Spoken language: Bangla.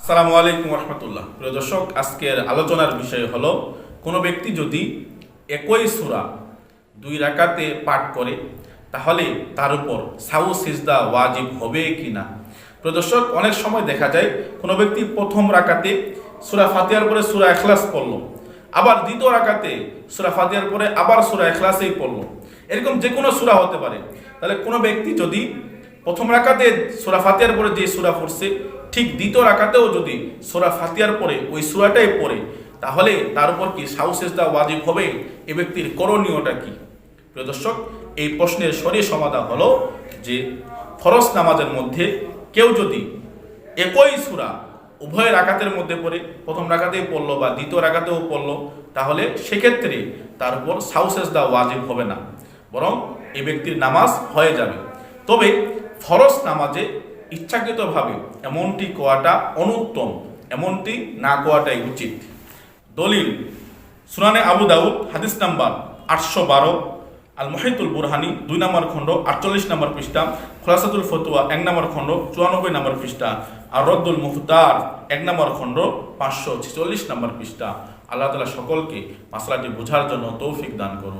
আসসালামু আলাইকুম রহমতুল্লাহ প্রিয় দর্শক, আজকের আলোচনার বিষয় হলো, কোনো ব্যক্তি যদি একই সুরা দুই রাকাতে পাঠ করে, তাহলে তার উপর সাউ সিজদা ওয়াজিব হবে কি না? প্রিয় দর্শক, অনেক সময় দেখা যায়, কোনো ব্যক্তি প্রথম রাকাতে সুরা ফাতিয়ার পরে সুরা এখলাস পড়ল, আবার দ্বিতীয় রাকাতে সূরা ফাতিহার পরে আবার সুরা এখলাসেই পড়ল। এরকম যে কোনো সুরা হতে পারে। তাহলে কোনো ব্যক্তি যদি প্রথম রাকাতে সূরা ফাতিহার পরে যে সূরা পড়ছে ঠিক দ্বিতীয় রাকাতেও যদি সোরা ফাতিয়ার পরে, ওই সূরাটাই পড়ে, তাহলে তার উপর কি সাউসেজদা ওয়াজিব হবে? এ ব্যক্তির করণীয়টা কি? প্রিয় দর্শক, এই প্রশ্নের সরি সমাধান হলো যে, ফরজ নামাজের মধ্যে কেউ যদি একই সুরা উভয় রাকাতের মধ্যে পড়ে, প্রথম রাকাতেই পড়ল বা দ্বিতীয় রাকাতেও পড়ল, তাহলে সেক্ষেত্রে তার উপর সাউসেজদা ওয়াজিব হবে না, বরং এ ব্যক্তির নামাজ হয়ে যাবে। তবে ফরজ নামাজে ইচ্ছাকৃতভাবে এমনটি কোয়াটা অনুত্তম, এমনটি না কোয়াটাই উচিত। দলিল, সুনানে আবু দাউদ, হাদিস নাম্বার আটশো বারো আল মহিতুল বুরহানি, দুই নম্বর খণ্ড, আটচল্লিশ নম্বর পৃষ্ঠা, খোলাসাতুল ফতুয়া, এক নম্বর খণ্ড চুরানব্বই নম্বর পৃষ্ঠা আর রদ্দুল মুখতার, এক নম্বর খণ্ড, পাঁচশো ছেচল্লিশ নম্বর পৃষ্ঠা। আল্লাহ তালা সকলকে মাসলাটি বোঝার জন্য তৌফিক দান করুন।